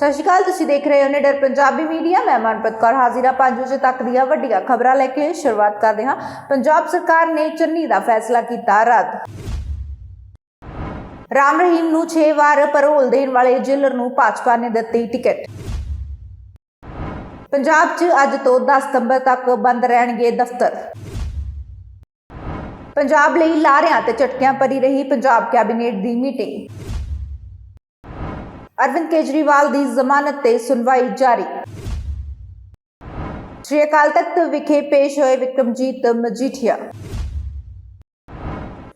ਸਤਿ ਸ਼੍ਰੀ ਅਕਾਲ, ਤੁਸੀਂ ਦੇਖ ਰਹੇ ਹੋ ਨਿਡਰ ਪੰਜਾਬੀ ਮੀਡੀਆ। ਮੈਂ ਮਨਪ੍ਰੀਤ ਕੌਰ ਹਾਜ਼ਰ 5 ਵਜੇ ਤੱਕ ਦੀਆਂ ਵੱਡੀਆਂ ਖਬਰਾਂ ਲੈ ਕੇ ਸ਼ੁਰੂਆਤ ਕਰਦੇ ਹਾਂ। ਪੰਜਾਬ ਸਰਕਾਰ ਨੇ ਚੰਨੀ ਦਾ ਫੈਸਲਾ ਕੀਤਾ ਰੱਦ। ਰਾਮ ਰਹੀਮ ਨੂੰ 6 ਵਾਰ ਪਰੋਲ ਦੇਣ ਵਾਲੇ ਜੇਲਰ ਨੂੰ ਭਾਜਪਾ ਨੇ ਦਿੱਤੀ ਟਿਕਟ। ਪੰਜਾਬ 'ਚ ਅੱਜ ਤੋਂ 10 ਸਤੰਬਰ ਤੱਕ ਬੰਦ ਰਹਿਣਗੇ ਦਫ਼ਤਰ। ਪੰਜਾਬ ਲਈ ਲਾਰਿਆਂ ਤੇ ਝਟਕਿਆਂ ਭਰੀ ਰਹੀ ਪੰਜਾਬ ਕੈਬਨਿਟ ਦੀ ਮੀਟਿੰਗ। ਅਰਵਿੰਦ ਕੇਜਰੀਵਾਲ ਦੀ ਜ਼ਮਾਨਤ ਤੇ ਸੁਣਵਾਈ ਜਾਰੀ। ਸ਼੍ਰੀ ਅਕਾਲ ਤਖਤ ਵਿਖੇ ਪੇਸ਼ ਹੋਏ ਵਿਕਰਮਜੀਤ ਮਜੀਠੀਆ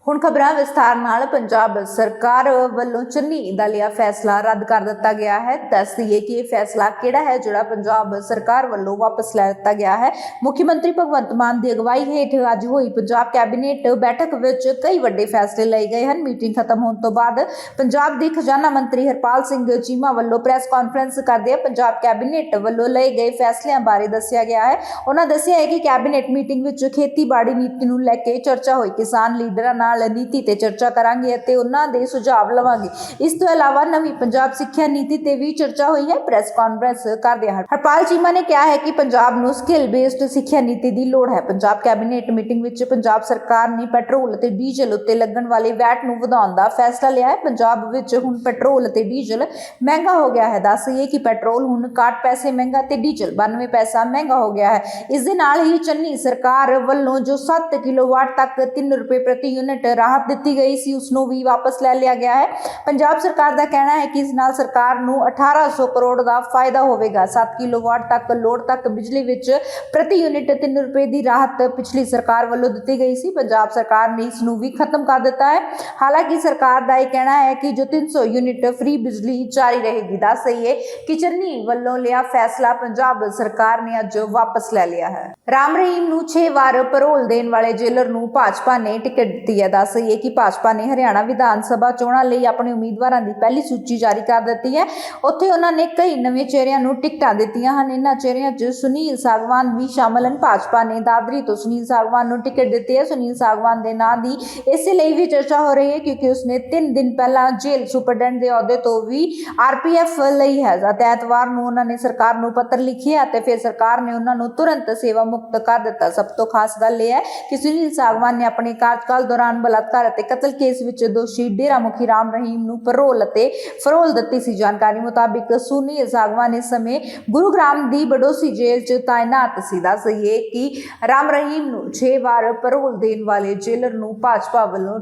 ਹੁਣ ਖਬਰਾਂ ਵਿਸਥਾਰ ਨਾਲ ਪੰਜਾਬ ਸਰਕਾਰ ਵੱਲੋਂ ਚੰਨੀ ਦਾ ਲਿਆ ਫੈਸਲਾ ਰੱਦ ਕਰ ਦਿੱਤਾ ਗਿਆ ਹੈ। ਦੱਸ ਦਈਏ ਕਿ ਇਹ ਫੈਸਲਾ ਕਿਹੜਾ ਹੈ ਜਿਹੜਾ ਪੰਜਾਬ ਸਰਕਾਰ ਵੱਲੋਂ ਵਾਪਸ ਲੈ ਦਿੱਤਾ ਗਿਆ ਹੈ। ਮੁੱਖ ਮੰਤਰੀ ਭਗਵੰਤ ਮਾਨ ਦੀ ਅਗਵਾਈ ਹੇਠ ਅੱਜ ਹੋਈ ਪੰਜਾਬ ਕੈਬਨਿਟ ਬੈਠਕ ਵਿੱਚ ਕਈ ਵੱਡੇ ਫੈਸਲੇ ਲਏ ਗਏ ਹਨ। ਮੀਟਿੰਗ ਖਤਮ ਹੋਣ ਤੋਂ ਬਾਅਦ ਪੰਜਾਬ ਦੇ ਖਜ਼ਾਨਾ ਮੰਤਰੀ ਹਰਪਾਲ ਸਿੰਘ ਚੀਮਾ ਵੱਲੋਂ ਪ੍ਰੈਸ ਕਾਨਫਰੰਸ ਕਰਦੇ ਪੰਜਾਬ ਕੈਬਨਿਟ ਵੱਲੋਂ ਲਏ ਗਏ ਫੈਸਲਿਆਂ ਬਾਰੇ ਦੱਸਿਆ ਗਿਆ ਹੈ। ਉਹਨਾਂ ਦੱਸਿਆ ਹੈ ਕਿ ਕੈਬਨਿਟ ਮੀਟਿੰਗ ਵਿੱਚ ਖੇਤੀਬਾੜੀ ਨੀਤੀ ਨੂੰ ਲੈ ਕੇ ਚਰਚਾ ਹੋਈ। ਕਿਸਾਨ ਲੀਡਰਾਂ ਨਾਲ ਨੀਤੀ ਤੇ ਚਰਚਾ ਕਰਾਂਗੇ ਅਤੇ ਉਹਨਾਂ ਦੇ ਸੁਝਾਅ ਲਵਾਂਗੇ। ਇਸ ਤੋਂ ਇਲਾਵਾ ਨਵੀਂ ਪੰਜਾਬ ਸਿੱਖਿਆ ਨੀਤੀ ਤੇ ਵੀ ਚਰਚਾ ਹੋਈ ਹੈ। ਪ੍ਰੈਸ ਕਾਨਫਰੰਸ ਕਰਦੇ ਹਨ। ਹਰਪਾਲ ਚੀਮਾ ਨੇ ਕਿਹਾ ਹੈ ਕਿ ਪੰਜਾਬ ਨੂੰ ਸਕਿੱਲ ਬੇਸਡ ਸਿੱਖਿਆ ਨੀਤੀ ਦੀ ਲੋੜ ਹੈ। ਪੰਜਾਬ ਕੈਬਨਿਟ ਮੀਟਿੰਗ ਵਿੱਚ ਪੰਜਾਬ ਸਰਕਾਰ ਨੇ ਪੈਟਰੋਲ ਅਤੇ ਡੀਜ਼ਲ ਉੱਤੇ ਲੱਗਣ ਵਾਲੇ ਵੈਟ ਨੂੰ ਵਧਾਉਣ ਦਾ ਫੈਸਲਾ ਲਿਆ ਹੈ। ਪੰਜਾਬ ਵਿੱਚ ਹੁਣ ਪੈਟਰੋਲ ਅਤੇ ਡੀਜ਼ਲ ਮਹਿੰਗਾ ਹੋ ਗਿਆ ਹੈ। ਦੱਸਈਏ ਕਿ ਪੈਟਰੋਲ ਹੁਣ 61 ਪੈਸੇ ਮਹਿੰਗਾ ਤੇ ਡੀਜ਼ਲ 92 ਪੈਸਾ ਮਹਿੰਗਾ ਹੋ ਗਿਆ ਹੈ। ਇਸ ਦੇ ਨਾਲ ਹੀ ਚੰਨੀ ਸਰਕਾਰ ਵੱਲੋਂ ਜੋ 7 ਕਿਲੋਵਾਟ ਤੱਕ 3 ਰੁਪਏ ਪ੍ਰਤੀ ਯੂਨਿਟ ਰਾਹਤ ਦਿੱਤੀ ਗਈ ਸੀ ਉਸ ਨੂੰ ਵੀ ਵਾਪਸ ਲੈ ਲਿਆ ਗਿਆ ਹੈ। ਪੰਜਾਬ ਸਰਕਾਰ ਦਾ ਕਹਿਣਾ ਹੈ ਕਿ ਇਸ ਨਾਲ ਸਰਕਾਰ ਨੂੰ 1800 ਕਰੋੜ ਦਾ ਫਾਇਦਾ ਹੋਵੇਗਾ। 7 ਕਿਲੋਵਾਟ ਤੱਕ ਲੋਡ ਤੱਕ ਬਿਜਲੀ ਵਿੱਚ ਪ੍ਰਤੀ ਯੂਨਿਟ 3 ਰੁਪਏ ਦੀ ਰਾਹਤ ਪਿਛਲੀ ਸਰਕਾਰ ਵੱਲੋਂ ਦਿੱਤੀ ਗਈ ਸੀ। ਪੰਜਾਬ ਸਰਕਾਰ ਨੇ ਇਸ ਨੂੰ ਵੀ ਖਤਮ ਕਰ ਦਿੱਤਾ ਹੈ। ਹਾਲਾਂਕਿ ਸਰਕਾਰ ਦਾ ਇਹ ਕਹਿਣਾ ਹੈ ਕਿ ਜੋ 300 ਯੂਨਿਟ ਫ੍ਰੀ ਬਿਜਲੀ ਜਾਰੀ ਰਹੇਗੀ, ਦੱਸ ਸਹੀਏ ਕਿ ਚੰਨੀ ਵੱਲੋਂ ਲਿਆ ਫੈਸਲਾ ਪੰਜਾਬ ਸਰਕਾਰ ਨੇ ਅੱਜ ਵਾਪਸ ਲੈ ਲਿਆ ਹੈ। ਰਾਮ ਰਹੀਮ ਨੂੰ 6 ਵਾਰ ਪਰੋਲ ਦੇਣ ਵਾਲੇ ਜੇਲਰ ਨੂੰ ਭਾਜਪਾ ਨੇ ਟਿਕਟ ਦਿੱਤੀ ਹੈ। ਦੱਸ ਸਹੀਏ ਕਿ ਭਾਜਪਾ ਨੇ ਹਰਿਆਣਾ ਵਿਧਾਨ ਸਭਾ ਚੋਣਾਂ ਲਈ ਆਪਣੇ ਉਮੀਦਵਾਰਾਂ ਦੀ ਪਹਿਲੀ ਸੂਚੀ ਜਾਰੀ ਕਰ ਦਿੱਤੀ ਹੈ। ਉੱਥੇ ਉਹਨਾਂ ਨੇ ਕਈ ਨਵੇਂ ਚਿਹਰਿਆਂ ਨੂੰ ਟਿਕਟਾਂ ਦਿੱਤੀਆਂ ਹਨ। ਇਹਨਾਂ ਚਿਹਰਿਆਂ 'ਚ ਸੁਨੀਲ ਸਾਗਵਾਨ ਵੀ ਸ਼ਾਮਲ ਹਨ। ਭਾਜਪਾ ਨੇ ਦਾਦਰੀ ਤੋਂ ਸੁਨੀਲ ਸਾਗਵਾਨ ਨੂੰ ਟਿਕਟ ਦਿੱਤੀ ਹੈ। ਸੁਨੀਲ ਸਾਗਵਾਨ ਦੇ ਨਾਂ ਦੀ ਇਸੇ ਲਈ ਵੀ ਚਰਚਾ ਹੋ ਰਹੀ ਹੈ ਕਿਉਂਕਿ ਉਸਨੇ 3 ਦਿਨ ਪਹਿਲਾਂ ਜੇਲ੍ਹ ਸੁਪਰਡੈਂਟ ਦੇ ਅਹੁਦੇ ਤੋਂ ਵੀ ਆਰਪੀਐਫ ਲਈ ਹੈ। ਅਤੇ ਐਤਵਾਰ ਨੂੰ ਉਹਨਾਂ ਨੇ ਸਰਕਾਰ ਨੂੰ ਪੱਤਰ ਲਿਖਿਆ ਅਤੇ ਫਿਰ ਸਰਕਾਰ ਨੇ ਉਹਨਾਂ ਨੂੰ ਤੁਰੰਤ ਸੇਵਾ ਮੁਕਤ ਕਰ ਦਿੱਤਾ। ਸਭ ਤੋਂ ਖਾਸ ਗੱਲ ਇਹ ਹੈ ਕਿ ਸੁਨੀਲ ਸਾਗਵਾਨ ਨੇ ਆਪਣੇ ਕਾਰਜਕਾਲ ਦੌਰਾਨ ਬਲਾਤਕਾਰ ਅਤੇ ਕਤਲ ਕੇਸ ਵਿੱਚ ਦੋਸ਼ੀ ਡੇਰਾ ਮੁਖੀ ਰਾਮ ਰਹੀਮ ਨੂੰ ਪਰੋਲ ਅਤੇ ਫਰੋਲ ਦਿੱਤੀ ਸੀ। ਜਾਣਕਾਰੀ ਮੁਤਾਬਿਕ ਸੁਨੀਲ ਸਾਗਵਾਨ ਇਸ ਸਮੇਂ ਗੁਰੂਗ੍ਰਾਮ ਦੀ ਬਡੋਸੀ ਜੇਲ੍ਹ 'ਚ ਤਾਇਨਾਤ ਸੀ ਦੱਸਈਏ ਕਿ ਰਾਮ ਰਹੀਮ ਨੂੰ 6 ਵਾਰ ਪਰੋਲ ਦੇਣ ਵਾਲੇ ਜੇਲਰ ਨੂੰ ਭਾਜਪਾ ਵੱਲੋਂ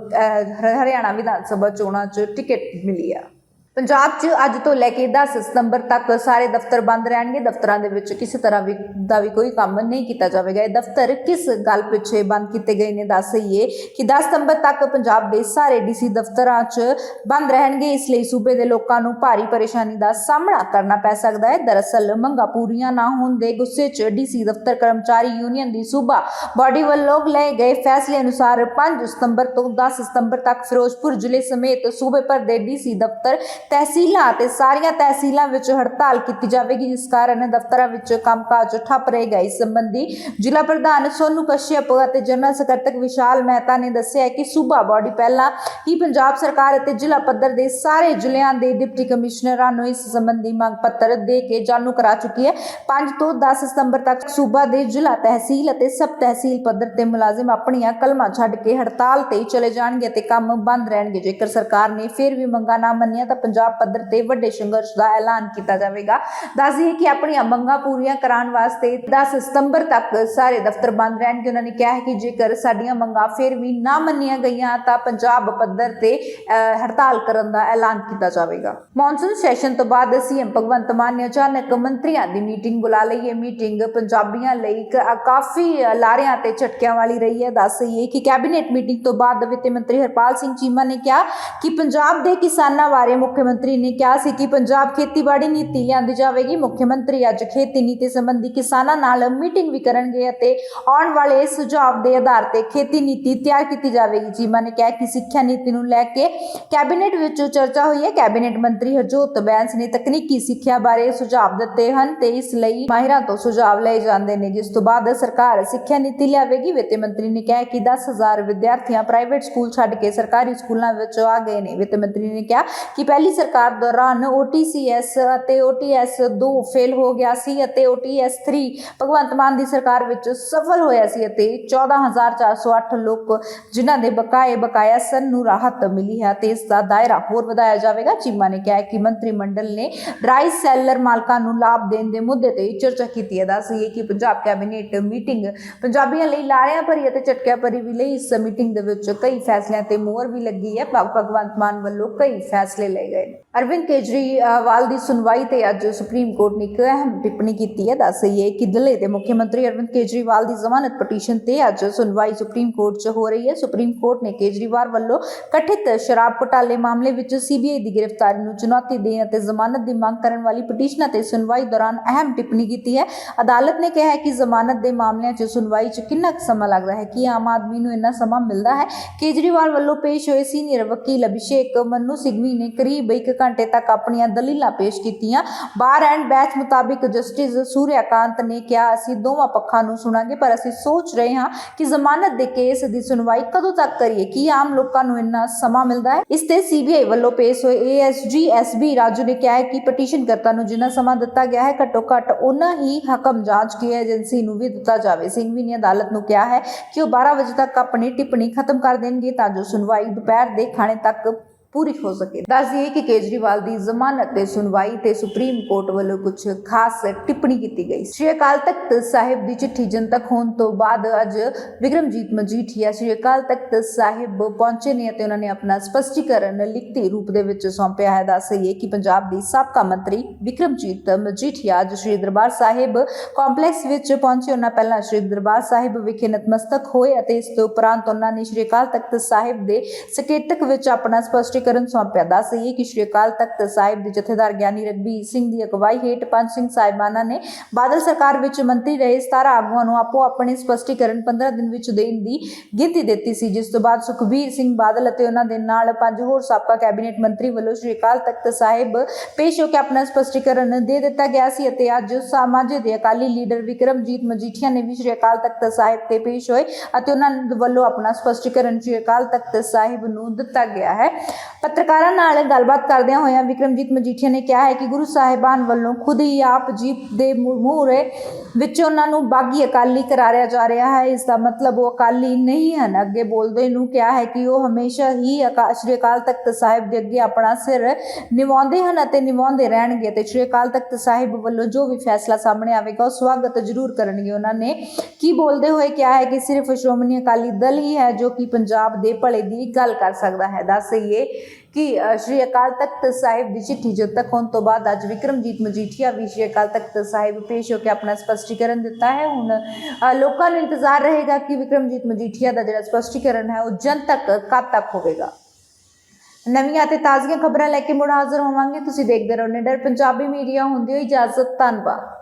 ਹਰਿਆਣਾ ਵਿਧਾਨ ਸਭਾ ਚੋਣਾਂ 'ਚ ਟਿਕਟ ਮਿਲੀ ਆ। ਪੰਜਾਬ 'ਚ ਅੱਜ ਤੋਂ ਲੈ ਕੇ 10 ਸਤੰਬਰ ਤੱਕ ਸਾਰੇ ਦਫ਼ਤਰ ਬੰਦ ਰਹਿਣਗੇ। ਦਫ਼ਤਰਾਂ ਦੇ ਵਿੱਚ ਕਿਸੇ ਤਰ੍ਹਾਂ ਵੀ ਦਾ ਵੀ ਕੋਈ ਕੰਮ ਨਹੀਂ ਕੀਤਾ ਜਾਵੇਗਾ। ਇਹ ਦਫ਼ਤਰ ਕਿਸ ਗੱਲ ਪਿੱਛੇ ਬੰਦ ਕੀਤੇ ਗਏ ਨੇ ਦੱਸ ਦਈਏ ਕਿ 10 ਸਤੰਬਰ ਤੱਕ ਪੰਜਾਬ ਦੇ ਸਾਰੇ ਡੀਸੀ ਦਫ਼ਤਰਾਂ 'ਚ ਬੰਦ ਰਹਿਣਗੇ। ਇਸ ਲਈ ਸੂਬੇ ਦੇ ਲੋਕਾਂ ਨੂੰ ਭਾਰੀ ਪਰੇਸ਼ਾਨੀ ਦਾ ਸਾਹਮਣਾ ਕਰਨਾ ਪੈ ਸਕਦਾ ਹੈ। ਦਰਅਸਲ ਮੰਗਾਂ ਪੂਰੀਆਂ ਨਾ ਹੋਣ ਦੇ ਗੁੱਸੇ 'ਚ ਡੀਸੀ ਦਫ਼ਤਰ ਕਰਮਚਾਰੀ ਯੂਨੀਅਨ ਦੀ ਸੂਬਾ ਬਾਡੀ ਵੱਲੋਂ ਲਏ ਗਏ ਫੈਸਲੇ ਅਨੁਸਾਰ 5 ਸਤੰਬਰ ਤੋਂ 10 ਸਤੰਬਰ ਤੱਕ ਫਿਰੋਜ਼ਪੁਰ ਜ਼ਿਲ੍ਹੇ ਸਮੇਤ ਸੂਬੇ ਭਰ ਦੇ ਡੀਸੀ ਦਫ਼ਤਰ ਤਹਿਸੀਲਾਂ ਅਤੇ ਸਾਰੀਆਂ ਤਹਿਸੀਲਾਂ ਵਿੱਚ ਹੜਤਾਲ ਕੀਤੀ ਜਾਵੇਗੀ, ਜਿਸ ਕਾਰਨ ਦਫ਼ਤਰਾਂ ਵਿੱਚ ਕੰਮਕਾਜ ਠੱਪ ਰਹੇਗਾ ਇਸ ਸੰਬੰਧੀ ਜ਼ਿਲ੍ਹਾ ਪ੍ਰਧਾਨ ਸੋਨੂ ਕਸ਼ਯਪ ਅਤੇ ਜਨਰਲ ਸਕੱਤਰ ਵਿਸ਼ਾਲ ਮਹਿਤਾ ਨੇ ਦੱਸਿਆ ਹੈ ਕਿ ਸੂਬਾ ਬਾਡੀ ਪਹਿਲਾਂ ਹੀ ਪੰਜਾਬ ਸਰਕਾਰ ਅਤੇ ਜ਼ਿਲ੍ਹਾ ਪੱਧਰ ਦੇ ਸਾਰੇ ਜ਼ਿਲ੍ਹਿਆਂ ਦੇ ਡਿਪਟੀ ਕਮਿਸ਼ਨਰਾਂ ਨੂੰ ਇਸ ਸੰਬੰਧੀ ਮੰਗ ਪੱਤਰ ਦੇ ਕੇ ਜਾਣੂ ਕਰਾ ਚੁੱਕੀ ਹੈ। 5 ਤੋਂ 10 ਸਤੰਬਰ ਤੱਕ ਸੂਬਾ ਦੇ ਜ਼ਿਲ੍ਹਾ ਤਹਿਸੀਲ ਅਤੇ ਸਬ ਤਹਿਸੀਲ ਪੱਧਰ ਤੇ ਮੁਲਾਜ਼ਮ ਆਪਣੀਆਂ ਕਲਮਾਂ ਛੱਡ ਕੇ ਹੜਤਾਲ ਤੇ ਚਲੇ ਜਾਣਗੇ ਤੇ ਕੰਮ ਬੰਦ ਰਹਿਣਗੇ। ਜੇਕਰ ਸਰਕਾਰ ਨੇ ਫਿਰ ਵੀ ਮੰਗਾਂ ਨਾ ਮੰਨੀਆਂ ਤਾਂ ਪੰਜਾਬ ਪੱਧਰ ਤੇ ਵੱਡੇ ਸੰਘਰਸ਼ ਦਾ ਐਲਾਨ ਕੀਤਾ ਜਾਵੇਗਾ। ਦੱਸ ਦਈਏ ਕਿ ਆਪਣੀਆਂ ਮੰਗਾਂ ਪੂਰੀਆਂ ਕਰਾਉਣ ਵਾਸਤੇ 10 ਸਤੰਬਰ ਤੱਕ ਸਾਰੇ ਦਫ਼ਤਰ ਬੰਦ ਰਹਿਣਗੇ। ਉਹਨਾਂ ਨੇ ਕਿਹਾ ਹੈ ਕਿ ਜੇਕਰ ਸਾਡੀਆਂ ਮੰਗਾਂ ਫਿਰ ਵੀ ਨਾ ਮੰਨੀਆਂ ਗਈਆਂ, ਤਾਂ ਪੰਜਾਬ ਪੱਧਰ ਤੇ ਹੜਤਾਲ ਕਰਨ ਦਾ ਐਲਾਨ ਕੀਤਾ ਜਾਵੇਗਾ। ਮੌਨਸੂਨ ਸੈਸ਼ਨ ਤੋਂ ਬਾਅਦ ਸੀਐਮ ਭਗਵੰਤ ਮਾਨ ਨੇ ਅਚਾਨਕ ਮੰਤਰੀਆਂ ਦੀ ਮੀਟਿੰਗ ਬੁਲਾ ਲਈ ਇਹ ਮੀਟਿੰਗ ਪੰਜਾਬੀਆਂ ਲਈ ਕ- ਕਾਫੀ ਲਾਰਿਆਂ ਤੇ ਝਟਕਿਆਂ ਵਾਲੀ ਰਹੀ ਹੈ। ਦੱਸ ਦਈਏ ਕਿ ਕੈਬਨਿਟ ਮੀਟਿੰਗ ਤੋਂ ਬਾਅਦ ਵਿੱਤ ਮੰਤਰੀ ਹਰਪਾਲ ਸਿੰਘ ਚੀਮਾ ਨੇ ਕਿਹਾ ਕਿ ਪੰਜਾਬ ਦੇ ਕਿਸਾਨਾਂ ਬਾਰੇ ਮੁੱਖ ਮੰਤਰੀ ਨੇ ਕਿਹਾ ਸੀ ਕਿ ਪੰਜਾਬ ਖੇਤੀਬਾੜੀ ਨੀਤੀ ਲਿਆਂਦੀ ਜਾਵੇਗੀ। ਮੁੱਖ ਮੰਤਰੀ ਅੱਜ ਖੇਤੀ ਨੀਤੀ ਸੰਬੰਧੀ ਕਿਸਾਨਾਂ ਨਾਲ ਮੀਟਿੰਗ ਵੀ ਕਰਨਗੇ ਅਤੇ ਆਉਣ ਵਾਲੇ ਸੁਝਾਅ ਦੇ ਆਧਾਰ ਤੇ ਖੇਤੀ ਨੀਤੀ ਤਿਆਰ ਕੀਤੀ ਜਾਵੇਗੀ। ਚੀਮਾ ਨੇ ਕਿਹਾ ਕਿ ਸਿੱਖਿਆ ਨੀਤੀ ਨੂੰ ਲੈ ਕੇ ਕੈਬਨਿਟ ਵਿੱਚ ਚਰਚਾ ਹੋਈ ਹੈ। ਕੈਬਨਿਟ ਮੰਤਰੀ ਹਰਜੋਤ ਬੈਂਸ ਨੇ ਤਕਨੀਕੀ ਸਿੱਖਿਆ ਬਾਰੇ ਸੁਝਾਅ ਦਿੱਤੇ ਹਨ ਤੇ ਇਸ ਲਈ ਮਾਹਿਰਾਂ ਤੋਂ ਸੁਝਾਅ ਲਏ ਜਾਂਦੇ ਨੇ। ਜਿਸ ਤੋਂ ਬਾਅਦ ਸਰਕਾਰ ਸਿੱਖਿਆ ਨੀਤੀ ਲਿਆਵੇਗੀ। ਵਿੱਤ ਮੰਤਰੀ ਨੇ ਕਿਹਾ ਕਿ 10000 ਵਿਦਿਆਰਥੀਆਂ ਪ੍ਰਾਈਵੇਟ ਸਕੂਲ ਛੱਡ ਕੇ ਸਰਕਾਰੀ ਸਕੂਲਾਂ ਵਿੱਚ ਆ ਗਏ ਨੇ। ਵਿੱਤ ਮੰਤਰੀ ਨੇ ਕਿਹਾ ਕਿ ਪਹਿਲੀ ਸਰਕਾਰ ਦੌਰਾਨ OTCS ਅਤੇ OTS 2 ਫੇਲ ਹੋ ਗਿਆ ਸੀ ਅਤੇ OTS 3 ਭਗਵੰਤ ਮਾਨ ਦੀ ਸਰਕਾਰ ਵਿੱਚ ਸਫਲ ਹੋਇਆ ਸੀ ਅਤੇ 14408 ਲੋਕ ਜਿਨ੍ਹਾਂ ਦੇ ਬਕਾਏ ਬਕਾਇਆ ਸਨ ਨੂੰ ਰਾਹਤ ਮਿਲੀ ਹੈ ਤੇ ਇਸ ਦਾ ਦਾਇਰਾ ਹੋਰ ਵਧਾਇਆ ਜਾਵੇਗਾ। ਚੀਮਾ ਨੇ ਕਿਹਾ ਕਿ ਮੰਤਰੀ ਮੰਡਲ ਨੇ ਡਰਾਈ ਸੈਲਰ ਮਾਲਕਾਂ ਨੂੰ ਲਾਭ ਦੇਣ ਦੇ ਮੁੱਦੇ ਤੇ ਚਰਚਾ ਕੀਤੀ ਹੈ। ਦੱਸੀਏ ਕਿ ਪੰਜਾਬ ਕੈਬਨਿਟ ਮੀਟਿੰਗ ਪੰਜਾਬੀਆਂ ਲਈ ਲਾਰਿਆਂ ਭਰੀ ਅਤੇ ਝਟਕਿਆਂ ਭਰੀ ਵੀ ਲਈ। ਇਸ ਮੀਟਿੰਗ ਦੇ ਵਿੱਚ ਕਈ ਫੈਸਲਿਆਂ ਤੇ ਮੋਹਰ ਵੀ ਲੱਗੀ ਹੈ। ਭਗ- ਭਗਵੰਤ ਮਾਨ ਵੱਲੋਂ ਕਈ ਫੈਸਲੇ ਲਏ ਗਏ। ਨੇ। ਅਰਵਿੰਦ ਕੇਜਰੀਵਾਲ ਦੀ ਸੁਣਵਾਈ ਤੇ ਅੱਜ ਸੁਪਰੀਮ ਕੋਰਟ ਨੇ ਇੱਕ ਅਹਿਮ ਟਿੱਪਣੀ ਕੀਤੀ ਹੈ। ਦੱਸੀਏ ਕਿ ਦਿੱਲੀ ਦੇ ਮੁੱਖ ਮੰਤਰੀ ਅਰਵਿੰਦ ਕੇਜਰੀਵਾਲ ਦੀ ਜ਼ਮਾਨਤ ਪਟੀਸ਼ਨ ਤੇ ਅੱਜ ਸੁਣਵਾਈ ਸੁਪਰੀਮ ਕੋਰਟ 'ਚ ਹੋ ਰਹੀ ਹੈ। ਸੁਪਰੀਮ ਕੋਰਟ ਨੇ ਕੇਜਰੀਵਾਲ ਵੱਲੋਂ ਕਥਿਤ ਸ਼ਰਾਬ ਘੁਟਾਲੇ ਮਾਮਲੇ ਵਿੱਚ ਸੀਬੀਆਈ ਦੀ ਗ੍ਰਿਫਤਾਰੀ ਨੂੰ ਚੁਣੌਤੀ ਦੇਣ ਅਤੇ ਜ਼ਮਾਨਤ ਦੀ ਮੰਗ ਕਰਨ ਵਾਲੀ ਪਟੀਸ਼ਨਾਂ ਤੇ ਸੁਣਵਾਈ ਦੌਰਾਨ ਅਹਿਮ ਟਿੱਪਣੀ ਕੀਤੀ ਹੈ। ਅਦਾਲਤ ਨੇ ਕਿਹਾ ਹੈ ਕਿ ਜ਼ਮਾਨਤ ਦੇ ਮਾਮਲਿਆਂ 'ਚ ਸੁਣਵਾਈ 'ਚ ਕਿੰਨਾ ਕੁ ਸਮਾਂ ਲੱਗਦਾ ਹੈ? ਕਿ ਆਮ ਆਦਮੀ ਨੂੰ ਇੰਨਾ ਸਮਾਂ ਮਿਲਦਾ ਹੈ? ਕੇਜਰੀਵਾਲ ਵੱਲੋਂ ਪੇਸ਼ ਹੋਏ ਸੀਨੀਅਰ ਵਕੀਲ ਅਭਿਸ਼ੇਕ ਮਨੂ ਸਿੰਘਵੀ ਨੇ ਕਰੀਬ 1 ਘੰਟੇ ਤੱਕ ਆਪਣੀਆਂ ਦਲੀਲਾਂ ਪੇਸ਼ ਕੀਤੀਆਂ। ਬਾਰ ਐਂਡ ਬੈਚ ਮੁਤਾਬਿਕ ਜਸਟਿਸ ਸੂਰਿਆਕਾਂਤ ਨੇ ਕਿਹਾ, ਅਸੀਂ ਦੋਵਾਂ ਪੱਖਾਂ ਨੂੰ ਸੁਣਾਂਗੇ, ਪਰ ਅਸੀਂ ਸੋਚ ਰਹੇ ਹਾਂ ਕਿ ਜ਼ਮਾਨਤ ਦੇ ਕੇਸ ਦੀ ਸੁਣਵਾਈ ਕਦੋਂ ਤੱਕ ਕਰੀਏ। ਕੀ ਆਮ ਲੋਕਾਂ ਨੂੰ ਇੰਨਾ ਸਮਾਂ ਮਿਲਦਾ ਹੈ? ਇਸ ਤੇ ਸੀਬੀਆਈ ਵੱਲੋਂ ਪੇਸ਼ ਹੋਏ ਏਐਸਜੀ ਐਸਬੀ ਰਾਜੂ ਨੇ ਕਿਹਾ ਹੈ ਕਿ ਪਟੀਸ਼ਨਕਰਤਾ ਨੂੰ ਜਿੰਨਾ ਸਮਾਂ ਦਿੱਤਾ ਗਿਆ ਹੈ ਘੱਟੋ ਘੱਟ ਉਨਾ ਹੀ ਹਕਮ ਜਾਂਚ ਕੀ ਏਜੰਸੀ ਨੂੰ ਵੀ ਦਿੱਤਾ ਜਾਵੇ। ਸਿੰਘਵੀ ਨੇ ਅਦਾਲਤ ਨੂੰ ਕਿਹਾ ਹੈ ਕਿ ਉਹ 12 ਵਜੇ ਤੱਕ ਆਪਣੀ ਟਿੱਪਣੀ ਖਤਮ ਕਰ ਦੇਣਗੇ ਤਾਂ ਜੋ ਸੁਣਵਾਈ ਦੁਪਹਿਰ ਦੇ ਖਾਣੇ ਤੱਕ ਪੂਰੀ ਹੋ ਸਕੇ। ਦੱਸ ਦਈਏ ਕਿ ਕੇਜਰੀਵਾਲ ਦੀ ਜ਼ਮਾਨਤ ਤੇ ਸੁਣਵਾਈ ਤੇ ਸੁਪਰੀਮ ਕੋਰਟ ਵੱਲੋਂ ਕੁਝ ਖਾਸ ਟਿੱਪਣੀ ਕੀਤੀ ਗਈ। ਸ੍ਰੀ ਅਕਾਲ ਤਖਤ ਸਾਹਿਬ ਦੀ ਚਿੱਠੀ ਜਨਤਕ ਹੋਣ ਤੋਂ ਬਾਅਦ ਅੱਜ ਵਿਕਰਮਜੀਤ ਮਜੀਠੀਆ ਸ੍ਰੀ ਅਕਾਲ ਤਖਤ ਸਾਹਿਬ ਪਹੁੰਚੇ ਨੇ ਅਤੇ ਉਹਨਾਂ ਨੇ ਆਪਣਾ ਸਪਸ਼ਟੀਕਰਨ ਲਿਖਤੀ ਰੂਪ ਦੇ ਵਿੱਚ ਸੌਂਪਿਆ ਹੈ। ਦੱਸ ਦਈਏ ਕਿ ਪੰਜਾਬ ਦੀ ਸਾਬਕਾ ਮੰਤਰੀ ਵਿਕਰਮਜੀਤ ਮਜੀਠੀਆ ਅੱਜ ਸ੍ਰੀ ਦਰਬਾਰ ਸਾਹਿਬ ਕੰਪਲੈਕਸ ਵਿੱਚ ਪਹੁੰਚੇ। ਉਹਨਾਂ ਪਹਿਲਾਂ ਸ੍ਰੀ ਦਰਬਾਰ ਸਾਹਿਬ ਵਿਖੇ ਨਤਮਸਤਕ ਹੋਏ ਅਤੇ ਇਸ ਤੋਂ ਉਪਰੰਤ ਉਹਨਾਂ ਨੇ ਸ੍ਰੀ ਅਕਾਲ ਤਖਤ ਸਾਹਿਬ ਦੇ ਸਕੇਤਕ ਵਿੱਚ ਆਪਣਾ ਸਪਸ਼ਟੀਕਰਨ ਸੌਂਪਿਆ। ਦੱਸ ਦਈਏ ਕਿ ਸ੍ਰੀ ਅਕਾਲ ਤਖਤ ਸਾਹਿਬ ਦੇ ਜਥੇਦਾਰ ਗਿਆਨੀ ਰਗਬੀਰ ਸਿੰਘ ਦੀ ਅਗਵਾਈ ਹੇਠ ਪੰਜ ਸਿੰਘ ਸਾਹਿਬਾਨਾਂ ਨੇ ਬਾਦਲ ਸਰਕਾਰ ਵਿੱਚ ਮੰਤਰੀ ਰਹੇ 17 ਆਗੂਆਂ ਨੂੰ ਆਪੋ ਆਪਣੇ ਸਪਸ਼ਟੀਕਰਨ 15 ਦਿਨ ਵਿੱਚ ਦੇਣ ਦੀ ਗਿਣਤੀ ਦਿੱਤੀ ਸੀ, ਜਿਸ ਤੋਂ ਬਾਅਦ ਸੁਖਬੀਰ ਸਿੰਘ ਬਾਦਲ ਅਤੇ ਉਹਨਾਂ ਦੇ ਨਾਲ ਪੰਜ ਹੋਰ ਸਾਬਕਾ ਕੈਬਨਿਟ ਮੰਤਰੀ ਵੱਲੋਂ ਸ੍ਰੀ ਅਕਾਲ ਤਖਤ ਸਾਹਿਬ ਪੇਸ਼ ਹੋ ਕੇ ਆਪਣਾ ਸਪਸ਼ਟੀਕਰਨ ਦੇ ਦਿੱਤਾ ਗਿਆ ਸੀ ਅਤੇ ਅੱਜ ਸਮਾਜੇ ਦੇ ਅਕਾਲੀ ਲੀਡਰ ਵਿਕਰਮਜੀਤ ਮਜੀਠੀਆ ਨੇ ਵੀ ਸ੍ਰੀ ਅਕਾਲ ਤਖਤ ਸਾਹਿਬ ਤੇ ਪੇਸ਼ ਹੋਏ ਅਤੇ ਉਹਨਾਂ ਵੱਲੋਂ ਆਪਣਾ ਸਪਸ਼ਟੀਕਰਨ ਸ੍ਰੀ ਅਕਾਲ ਤਖਤ ਸਾਹਿਬ ਨੂੰ ਦਿੱਤਾ ਗਿਆ ਹੈ। ਪੱਤਰਕਾਰਾਂ ਨਾਲ ਗੱਲਬਾਤ ਕਰਦਿਆਂ ਹੋਇਆਂ ਵਿਕਰਮਜੀਤ ਮਜੀਠੀਆ ਨੇ ਕਿਹਾ ਹੈ ਕਿ ਗੁਰੂ ਸਾਹਿਬਾਨ ਵੱਲੋਂ ਖੁਦ ਹੀ ਆਪ ਜੀ ਦੇ ਮੂਹਰੇ ਵਿੱਚ ਉਹਨਾਂ ਨੂੰ ਬਾਗੀ ਅਕਾਲੀ ਕਰਾਰਿਆ ਜਾ ਰਿਹਾ ਹੈ। ਇਸ ਦਾ ਮਤਲਬ ਉਹ ਅਕਾਲੀ ਨਹੀਂ ਹਨ। ਅੱਗੇ ਬੋਲਦੇ ਨੂੰ ਕਿਹਾ ਹੈ ਕਿ ਉਹ ਹਮੇਸ਼ਾ ਹੀ ਅਕਾ- ਸ਼੍ਰੀ ਅਕਾਲ ਤਖਤ ਸਾਹਿਬ ਦੇ ਅੱਗੇ ਆਪਣਾ ਸਿਰ ਨਿਵਾਉਂਦੇ ਹਨ ਅਤੇ ਨਿਵਾਉਂਦੇ ਰਹਿਣਗੇ ਤੇ ਸ਼੍ਰੀ ਅਕਾਲ ਤਖਤ ਸਾਹਿਬ ਵੱਲੋਂ ਜੋ ਵੀ ਫੈਸਲਾ ਸਾਹਮਣੇ ਆਵੇਗਾ, ਉਹ ਸਵਾਗਤ ਜ਼ਰੂਰ ਕਰਨਗੇ ਉਹਨਾਂ ਨੇ। ਕੀ ਬੋਲਦੇ ਹੋਏ ਕਿਹਾ ਹੈ ਕਿ ਸਿਰਫ ਸ਼੍ਰੋਮਣੀ ਅਕਾਲੀ ਦਲ ਹੀ ਹੈ ਜੋ ਕਿ ਪੰਜਾਬ ਦੇ ਭਲੇ ਦੀ ਗੱਲ ਕਰ ਸਕਦਾ ਹੈ? ਦੱਸ ਦਈਏ ਕਿ ਸ਼੍ਰੀ ਅਕਾਲ ਤਖਤ ਸਾਹਿਬ ਦੀ ਚਿੱਠੀ ਜਦ ਤੱਕ ਹੋਣ ਤੋਂ ਬਾਅਦ ਅੱਜ ਵਿਕਰਮਜੀਤ ਮਜੀਠੀਆ ਵੀ ਸ਼੍ਰੀ ਅਕਾਲ ਤਖਤ ਸਾਹਿਬ ਪੇਸ਼ ਹੋ ਕੇ ਆਪਣਾ ਸਪਸ਼ਟੀਕਰਨ ਦਿੱਤਾ ਹੈ। ਹੁਣ ਅ, ਲੋਕਾਂ ਨੂੰ ਇੰਤਜ਼ਾਰ ਰਹੇਗਾ ਕਿ ਵਿਕਰਮਜੀਤ ਮਜੀਠੀਆ ਦਾ ਜਿਹੜਾ ਸਪਸ਼ਟੀਕਰਨ ਹੈ ਉਹ ਜਨਤਕ ਕਦ ਤੱਕ ਹੋਵੇਗਾ? ਨਵੀਆਂ ਅਤੇ ਤਾਜ਼ੀਆਂ ਖਬਰਾਂ ਲੈ ਕੇ ਮੁੜ ਹਾਜ਼ਰ ਹੋਵਾਂਗੇ। ਤੁਸੀਂ ਦੇਖਦੇ ਰਹੋ ਨਿਡਰ। ਪੰਜਾਬੀ ਮੀਡੀਆ ਹੁੰਦੀ ਹੋਈ ਇਜਾਜ਼ਤ। ਧੰਨਵਾਦ।